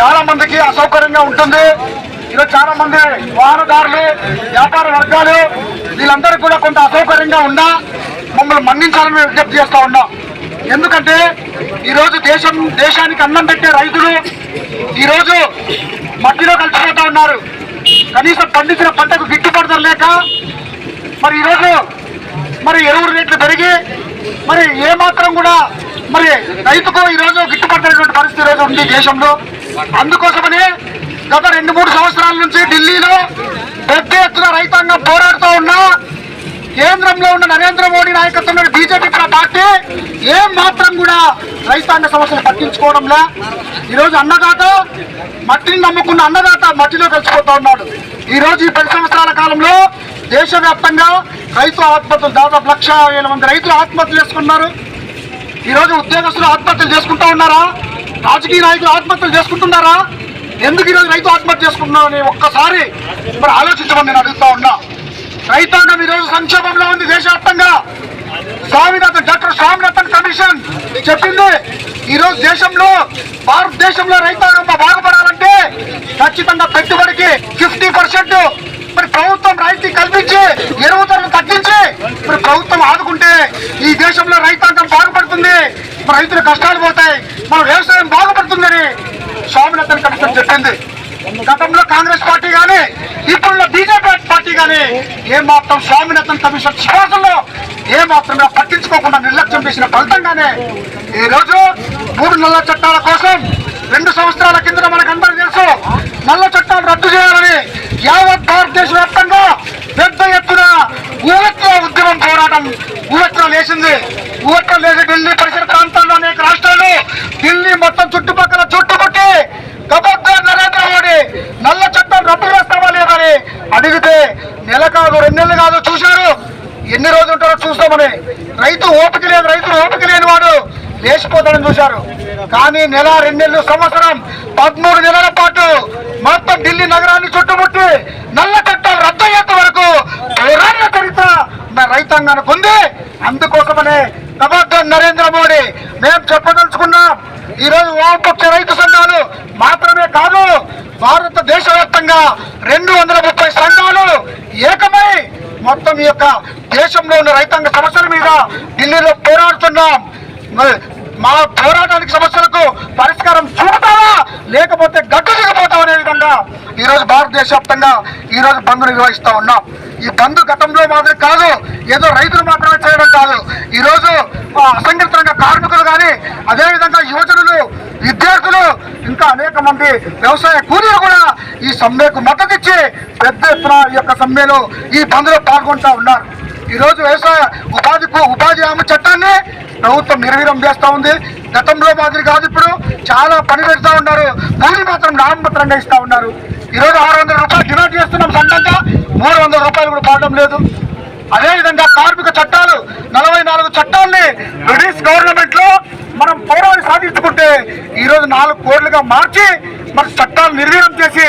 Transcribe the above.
చాలా మందికి అసౌకర్యంగా ఉంటుంది. ఈరోజు చాలా మంది వాహనదారులు వ్యాపార వర్గాలు వీళ్ళందరూ కూడా కొంత అసౌకర్యంగా ఉన్నా మమ్మల్ని మన్నించాలని మేము విజ్ఞప్తి చేస్తూ ఉన్నాం. ఎందుకంటే ఈరోజు దేశం దేశానికి అన్నం పెట్టే రైతులు ఈరోజు మట్టిలో కలిసిపోతా ఉన్నారు. కనీసం పండించిన పంటకు గిట్టుబాటు లేక మరి ఈరోజు మరి ఎరువుల రేట్లు పెరిగి మరి ఏమాత్రం కూడా మరి రైతుకు ఈరోజు గిట్టుబాటు పరిస్థితి ఈరోజు ఉంది దేశంలో. అందుకోసమనే గత రెండు మూడు సంవత్సరాల నుంచి ఢిల్లీలో పెద్ద ఎత్తున రైతాంగం పోరాడుతూ ఉన్నా కేంద్రంలో ఉన్న నరేంద్ర మోడీ నాయకత్వంలో బీజేపీ పార్టీ ఏం మాత్రం కూడా రైతాంగ సమస్యలు పట్టించుకోవడంలా. ఈరోజు అన్నదాత మట్టిని నమ్ముకున్న అన్నదాత మట్టిలో కలిసిపోతా ఉన్నాడు. ఈరోజు ఈ పది సంవత్సరాల కాలంలో దేశవ్యాప్తంగా రైతు ఆత్మహత్యలు దాదాపు లక్ష వేల మంది రైతులు ఆత్మహత్యలు చేసుకున్నారు ఈరోజు ఉద్యోగస్తులు ఆత్మహత్యలు చేసుకుంటా ఉన్నారా? రాజకీయ నాయకులు ఆత్మహత్యలు చేసుకుంటున్నారా? ఎందుకు ఈరోజు రైతు ఆత్మహత్య చేసుకుంటున్నారని ఒక్కసారి మరి ఆలోచించమని నేను అడుగుతా ఉన్నా. రైతాంగం ఈరోజు సంక్షోభంలో ఉంది దేశవ్యాప్తంగా. స్వామినాథన్ డాక్టర్ స్వామినాథన్ కమిషన్ చెప్పింది ఈరోజు దేశంలో భారతదేశంలో రైతాంగం బాగుపడాలంటే ఖచ్చితంగా పెట్టుబడికి ఫిఫ్టీ పర్సెంట్ మరి ప్రభుత్వం రాయితీ కల్పించి ఎరువు ధరలు తగ్గించి మరి ప్రభుత్వం ఆదుకుంటే ఈ దేశంలో రైతాంగం బాగుపడుతుంది. రైతులు కష్టాలు పోతాయి మన వ్యవసాయం బాగుపడుతుందని స్వామినాథన్ కమిషన్ చెప్పింది. గతంలో కాంగ్రెస్ పార్టీ కానీ ఇప్పుడున్న బీజేపీ పార్టీ కానీ ఏ మాత్రం స్వామినాథన్ కమిషన్ సిఫార్సుల్లో ఏ మాత్రమే పట్టించుకోకుండా నిర్లక్ష్యం చేసిన ఫలితంగానే ఈ రోజు మూడు నల్ల చట్టాల కోసం రెండు సంవత్సరాల కింద మనకు అందరూ తెలుసు నల్ల చట్టాలు రద్దు చేయాలని యావత్ భారతదేశ వ్యాప్తంగా పెద్ద ఎత్తున ఊవెత్తున ఉద్యమం పోరాటం ఊవెత్తున లేచింది. ఊవెత్తున లేచి ఢిల్లీ పరిసర ప్రాంతాల్లో అనేక రాష్ట్రాలు ఢిల్లీ మొత్తం చుట్టుపక్కల చుట్టుముట్టి గబద్దార్ నరేంద్ర మోడీ నల్ల చట్టం రద్దు చేస్తావా లేదని అడిగితే నెల కాదు రెండు నెలలు కాదు చూశారు ఎన్ని రోజులు ఉంటారో చూస్తామని. రైతు ఓపిక లేదు రైతులు ఓపిక లేని వాడు లేచిపోతాడని చూశారు. కానీ నెల రెండు నెలలు సంవత్సరం పదమూడు నెలల పాటు మొత్తం ఢిల్లీ నగరాన్ని చుట్టుముట్టి నల్ల చట్టాలు రద్దు అయ్యేంత వరకు పోరాడిన చరిత్ర మన రైతాంగానికి ఉంది. అందుకోసమనే ప్రభుత్వం నరేంద్ర మోడీ మేము చెప్పదలుచుకున్నాం ఈ రోజు వామపక్ష రైతు సంఘాలు మాత్రమే కాదు భారతదేశ వ్యాప్తంగా రెండు వందల ముప్పై సంఘాలు ఏకమై మొత్తం ఈ యొక్క దేశంలో ఉన్న రైతాంగ సమస్యల మీద ఢిల్లీలో పోరాడుతున్నాం. మా పోరాటానికి సమస్యలకు పరిష్కారం చూపుతావా లేకపోతే గట్టు దిగిపోతాం అనే విధంగా ఈరోజు భారతదేశ వ్యాప్తంగా ఈ రోజు బంద్ నిర్వహిస్తూ ఉన్నాం. ఈ బంద్ గతంలో మాత్రం కాదు ఏదో రైతులు మాత్రమే చేయడం కాదు. ఈరోజు అసంఘటిత రంగ కార్మికులు కానీ అదేవిధంగా యువజనులు విద్యార్థులు ఇంకా అనేక మంది వ్యవసాయ కూలీలు కూడా ఈ సమ్మెకు మద్దతు ఇచ్చి పెద్ద ఎత్తున ఈ యొక్క సమ్మెలో ఈ బంద్లో పాల్గొంటూ ఉన్నారు. ఈ రోజు వ్యవసాయ ఉపాధి ఉపాధి హామీ చట్టాన్ని ప్రభుత్వం నిర్వీరం చేస్తా ఉంది. గతంలో మాదిరి కాదు ఇప్పుడు చాలా పని పెడతా ఉన్నారు. కూలి మాత్రం నామపత్రంగా ఇస్తా ఉన్నారు. ఈ రోజు ఆరు వందల రూపాయలు డిమాండ్ చేస్తున్నాం సంఘంగా మూడు వందల రూపాయలు కూడా పాడడం లేదు. అదేవిధంగా కార్మిక చట్టాలు నలభై నాలుగు చట్టాల్ని బ్రిటిష్ గవర్నమెంట్లో మనం పోరాడి సాధించుకుంటే ఈ రోజు నాలుగు కోట్లుగా మార్చి మన చట్టాలు నిర్వీర్యం చేసి